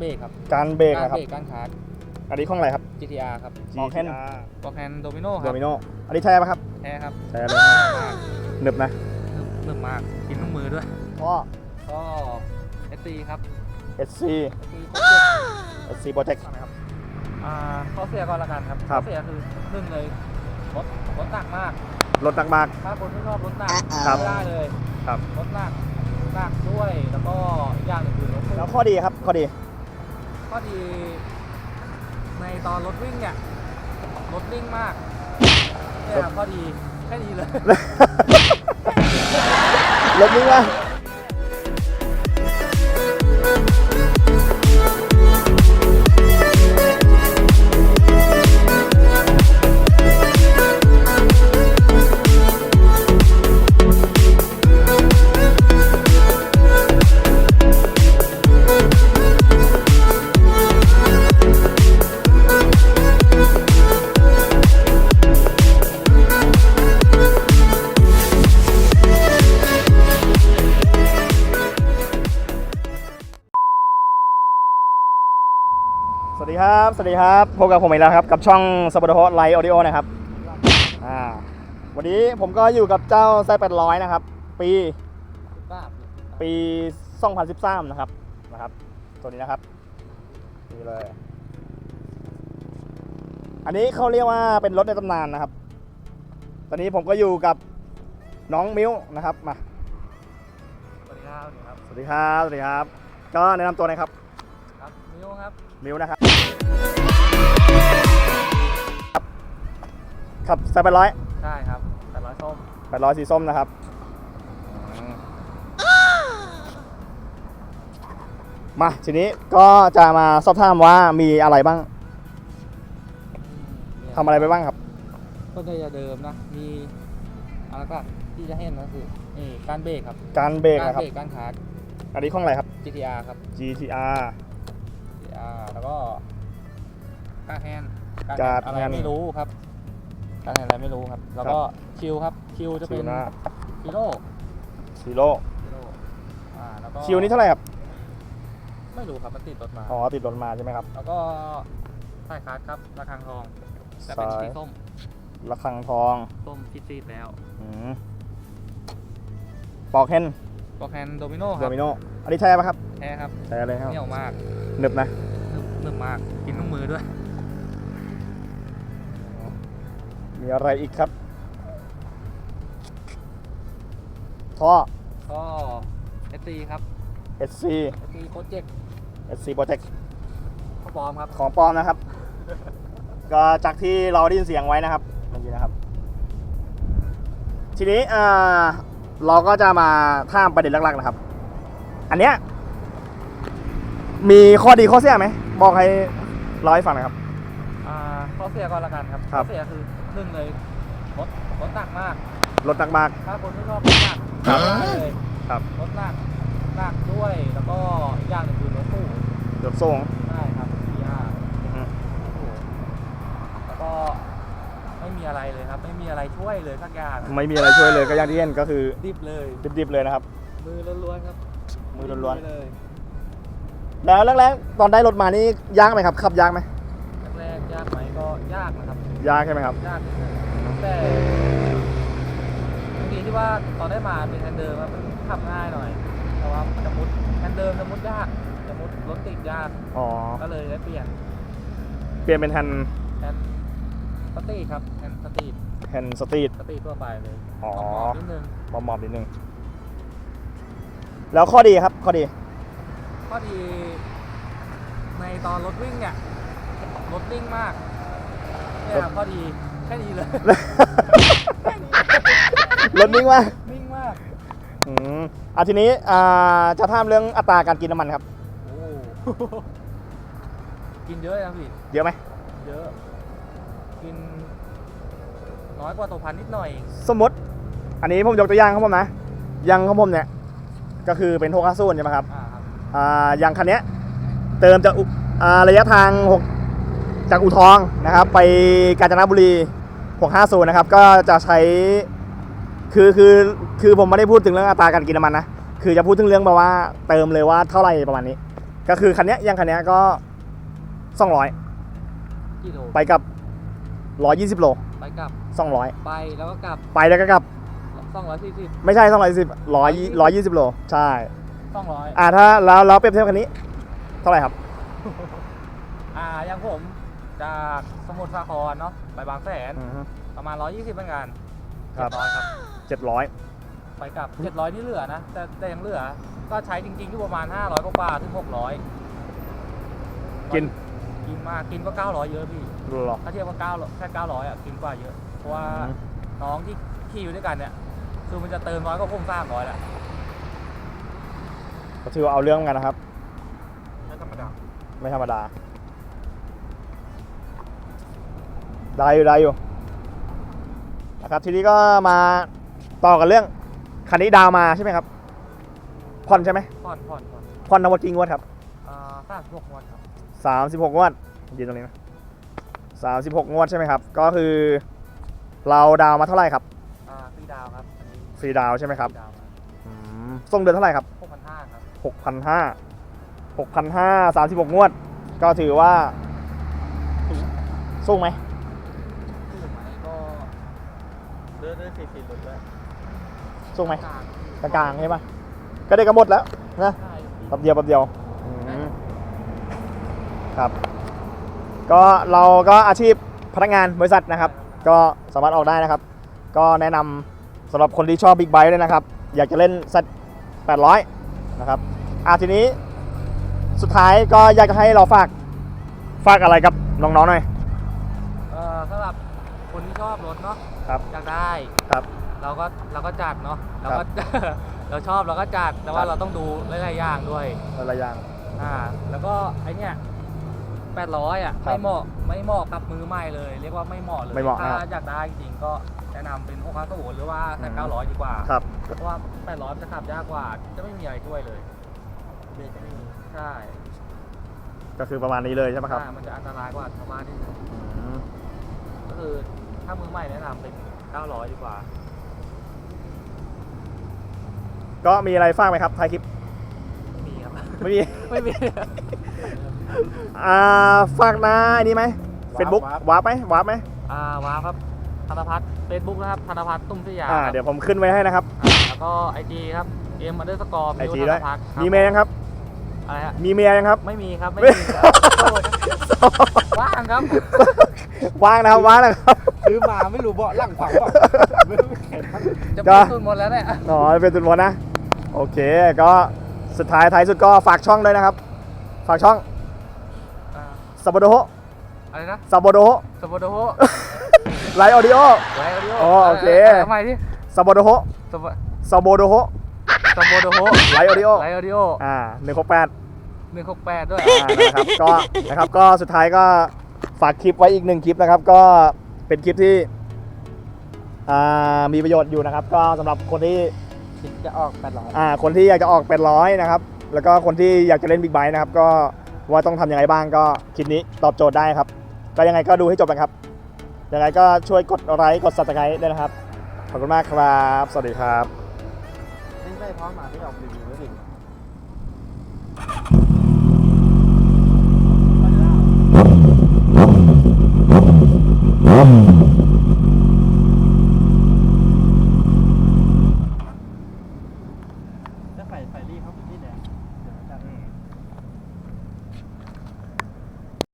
เบรกครับการเบรกการนะครับ เบรกการคาร์ดอันนี้ข้องอะไรครับ GTR ครับบอกแค่นบล็อกแฮนด์โดมิโนคโดรับมิโนอันนี้ใช่ปะครับแท้ครับใช่เลยมากหนึบนะหนึบมากกินทั้งมือด้วยท่อก็ SC ครับ SC SC โปรเจกต์ SC Protect นะครับอ่าข้อเสียก่อนละกันครับครับข้อเสียคือหนึ่งเลยรถรถหนักมาก รถหนักมาก ถ้าคนที่ชอบรถหนักครับไม่ได้เลยครับ รถหนักหนักด้วยแล้วก็อีกอย่างหนึ่งคือรถตู้แล้วข้อดีครับข้อดี ข้อดี ในตอนรถวิ่งเนี่ย รถวิ่งมากเนี่ยครับข้อดีแค่นี้เลย รถนี้ว่าสวัส ครับ สวัสดีครับ พบกับผมอีกแล้วครับ กับช่องสปอร์ตโฮไลท์ออดิโอนะครับ อ่า วันนี้ผมก็อยู่กับเจ้าไซแปดร้อยนะครับ ปี ปี 2013 นะครับ นะครับ ตัวนี้นะครับ นี่เลย อันนี้เขาเรียกว่าเป็นรถในตำนานนะครับ ตอนนี้ผมก็อยู่กับน้องมิ้วนะครับ มา สวัสดีครับ สวัสดีครับ สวัสดีครับสวัสดีครับก็แนะนำตัวหน่อยครับ ครับมิวครับ มิวนะครับครับขับไซแปดร้อยใช่ครับแต่ร้อยส้มแปดร้อยสีส้มนะครับมาทีนี้ก็จะมาสอบถามว่ามีอะไรบ้างทำอะไรไปบ้างครับ ก็จะเดิมนะ มีอะไรก็ที่จะเห็นก็คือนี่การเบรกครับการเบรกการนะครับ เบรกการคาร์ดอันนี้ข้องอะไรครับ GTR ครับ GTR GTR แล้วก็การแฮนด์การ์ดอะไรแฮนด์ไม่รู้ครับการแฮนด์อะไรไม่รู้ครับ แล้วก็คิวครับคิวจะคิเป็วนหน้าฟิโร่ซีโร่ฟิโร่อ่าแล้วก็คิวนี้เท่าไหร่ครับไม่รู้ครับมันติดรถมา อ๋อติดรถมาใช่ไหมครับ แล้วก็สายคาร์ดครับระฆังทองแต่เป็นสายสีส้มระฆังทองส้มซีดๆแล้วอืมปอกเฮนบล็อกแฮนด์โดมิโนคโดรับมิโนอันนี้ใช่ปะครับ แท้ครับใช่เลยครับเหนียวมากหนึบนะหนึบหนึบมากกินทั้งมือด้วย มีอะไรอีกครับท่อก็ SC ครับ SC SC Project SC Protect ข้าวปลอมครับของปลอมนะครับ ก็จากที่เราได้ยินเสียงไว้นะครับเมื่อกี้นะครับ ทีนี้อ่าเราก็จะมาท่ามประเด็นหลักๆนะครับ อันเนี้ย มีข้อดีข้อเสียไหมบอกให้เราให้ฟังหน่อยครับ อ่าข้อเสียก่อนละกันครับครัข้อบ เสียคือหนึ่งเลยรถรถหนักมาก รถหนักมาก ถ้าคนที่ชอบรถหนักครับไม่ได้เลยครับ รถหนักหนักด้วย แล้วก็อีกอย่างหนึ่งคือรถตู้รถส่ง ใช่ครับ PR อือฮึโอ้โหแล้วก็ไม่มีอะไรเลยครับ ไม่มีอะไรช่วยเลยสักอย่างไม่มีอะไรช่วยเลยก็อย่างที่เห็นก็คือดิบเลย ดิบๆเลยนะครับ มือล้วนๆครับมือล้วนๆ เลยๆ แล้วแรกๆตอนได้รถมานี่ยากไหมครับขับยากไหมแรกๆยากไหมก็ยากนะครับ ยากใช่ไหมครับ ยากนิดนึงแต่บางทีที่ว่าตอนได้มาเป็นแฮนด์เดิมมันขับง่ายหน่อย แต่ว่าจะมุดแฮนด์เดิมจะมุดยากจะมุดรถติดยากอ๋อก็เลยได้เปลี่ยนเปลี่ยนเป็นแฮนด์แฮนด์สตรีทครับแฮนด์สตรีทแฮนด์สตรีทสตรีททั่วไปเลยอ๋อขอบๆนิดนึงมอมๆนิดนึงแล้วข้อดีครับข้อดี ข้อดีในตอนรถวิ่งเนี่ย รถวิ่งมากเนี่ยครับข้อดีแค่นี้เลยรถนิ่งว่ากวิ่งมากอืมอะทีนี้อ่าจะถามเรื่องอัตราการกินน้ำมันครับ โอ้กินเยอะนะพี่เยอะไหมเยอะ กิน น้อยกว่าตัวพันนิดหน่อย สมมติ อันนี้ผมยกตัวอย่างของผมนะอยังของผมเนี่ย ก็คือเป็นโทคาซูนใช่ไหมครับ อ่าครับ อ่าอย่างคันเนี้ยเติมจากอุอ่าระยะทางหกจากอู่ทองนะครับ ไปกาญจนบุรี650นะครับ ก็จะใช้คือคือคือผมไม่ได้พูดถึงเรื่องอัตราการกินน้ำมันนะ คือจะพูดถึงเรื่องแบบว่าเติมเลยว่าเท่าไหร่ประมาณนี้ ก็คือคันเนี้ยอยังคันเนี้ยก็สองร้อยกิโล ไปกับร้อยยี่สิบโลไปกลับสองร้อยไปแล้วก็กลับ ไปแล้วก็กลับสองร้อยสี่สิบไม่ใช่สองร้อยสิบร้อยร้อยยี่สิบโล ใช่ สองร้อยอ่าถ้าแล้วแล้วเปรียบเทียบคันนี้ เท่าไหร่ครับ อ่าอย่างผมจากสมุทรสาครเนาะไปบางแสนประมาณร้อยยี่สิบเหมือนกันครับร้อยครับ เจ็ดร้อยไปกลับเจ็ดร้อยที่เหลือนะ แต่แต่ยังเหลือ ก็ใช้จริงๆที่ประมาณห้าร้อยกว่าๆถึงหกร้อยกินกินมากกินก็เก้าร้อยเยอะพี่ หรอ ถ้าเทียบว่าเก้าแค่เก้าร้อยอะกินกว่าเยอะ เพราะว่าอืม น้องที่ขี่อยู่ด้วยกันเนี่ย คือมันจะเติมน้อยก็พุ่งสามร้อยแหละ ก็ถือว่าเอาเรื่องเหมือนกันนะครับ ไม่ธรรมดาไม่ธรรมดา ได้อยู่ได้อยู่นะครับทีนี้ก็มาต่อกันเรื่องคันนี้ดาวมาใช่ไหมครับผ่อนใช่ไหมผ่อนผ่อนผ่อนผ่อนทั้งหมดกี่งวดครับอ่าสามสิบหกวันครับสามสิบหกงวดยืนตรงนี้นะสามสิบหกงวดใช่ไหมครับ ก็คือเราดาวมาเท่าไหร่ครับอ่าฟรีดาวครับอันนี้ฟรีดาวใช่ไหมครับฟดาวมาอืมส่งเดือนเท่าไหร่ครับ หกพันห้าครับ หกพันห้าหกพันห้าสามสิบหกงวด ก็ถือว่าสู้ไหมคือไหมก็เดินได้สี่สิบรถด้วยสู้ไหมกลางกลางๆใช่ปะก็ได้กระหมดแล้วนะใช่แป๊บเดียวแป๊บเดียวอืมครับ ก็เราก็อาชีพพนักงานบริษัทนะครับ ก็สามารถออกได้นะครับ ก็แนะนำสำหรับคนที่ชอบบิ๊กไบค์เลยนะครับ อยากจะเล่นสัต800 นะครับอะทีนี้สุดท้ายก็อยากจะให้เราฝากฝากอะไรกับน้องๆหน่อย เอ่อสำหรับคนที่ชอบรถเนาะครับอยากได้ครับเราก็เราก็จัดเนาะเราครัก็บเราชอบเราก็จัดแต่คว่ารับ เราต้องดูหลายๆอย่างด้วยอะไรอย่าง อ่าแล้วก็ไอเนี้ยแปดร้อยอะครับไม่เหมาะไม่เหมาะกับมือใหม่เลย เรียกว่าไม่เหมาะเลยไม่เหมาะถ้าครับอยากได้จริงๆก็แนะนำเป็น6 5 0หรือว่าแต่อืมเก้าร้อยดีกว่า ครับ เพราะว่าแปดร้อยจะขับยากกว่า จะไม่มีอะไรช่วยเลย เบรกก็ไม่มีใช่ก็คือประมาณนี้เลยใช่ไหมครับ ใช่มันจะอันตรายกว่าชาวบ้านที่อืมก็คือถ้ามือใหม่แนะนำเป็นเก้าร้อยดีกว่า ก็มีอะไรฝากไหมครับท้ายคลิป ไม่มีครับ ไม่มี ไม่มี อ่าฝากนะอันนี้ไหมเฟซบุ๊กวาร์ปวาร์ปไหมวาร์ปไหม อ่าว้าวครับ ธนพัฒน์เฟซบุ๊กนะครับธนพัฒน์ตุ้มสยามอ่าครับเดี๋ยวผมขึ้นไว้ให้นะครับอ่าแล้วก็ไอจีครับเอ็มอันเดอร์สกอร์ไอมิวจีธด้วยนพัฒน์ครับมีเมย์ยังครับอะไรฮะมีเมียยังครับ ไม่มีครับไม่ไม่มีครับโทษว่างครับว่างนะครับว่างนะครับซื้อมาไม่รู้เบาะหลังฝังเปล่าไม่รู้เห็นมันจะก็เป็นตุนหมดแล้วเนี่ยอ๋อเป็นตุนวนนะ โอเคก็สุดท้ายท้ายสุดก็ฝากช่องด้วยนะครับ ฝากช่องอ่าซับโดโฮอะไรนะซับโดโฮสปอร์ตโฮ ไลฟ์ออดิโอ ไลฟ์ออดิโออ๋อโอเค ทำไมที่ซับโดโฮสปอร์ซับโดโฮสปอร์ตโฮไลฟ์ออดิโอ ไลฟ์ออดิโออ่าหนึ่งหกแปดหนึ่งหกแปดด้วยอ่านะครับก็นะครับก็สุดท้ายก็ฝากคลิปไว้อีกหนึ่งคลิปนะครับ ก็เป็นคลิปที่อ่ามีประโยชน์อยู่นะครับ ก็สำหรับคนที่ คิดจะออกแปดร้อย อ่าคนที่อยากจะออกเป็นร้อยนะครับ แล้วก็คนที่อยากจะเล่นบิ๊กไบค์นะครับ ก็ว่าต้องทำยังไงบ้างก็คลิปนี้ตอบโจทย์ได้ครับ ก็ยังไงก็ดูให้จบนะครับ ยังไงก็ช่วยกดไลค์กดซับสไครต์ด้วยนะครับ ขอบคุณมากครับ สวัสดีครับ นี่ไม่พร้อมมาที่ออกรีวิวไม่ถึงถ้าใส่ไฟรีเขาเป็นที่แดงเดี๋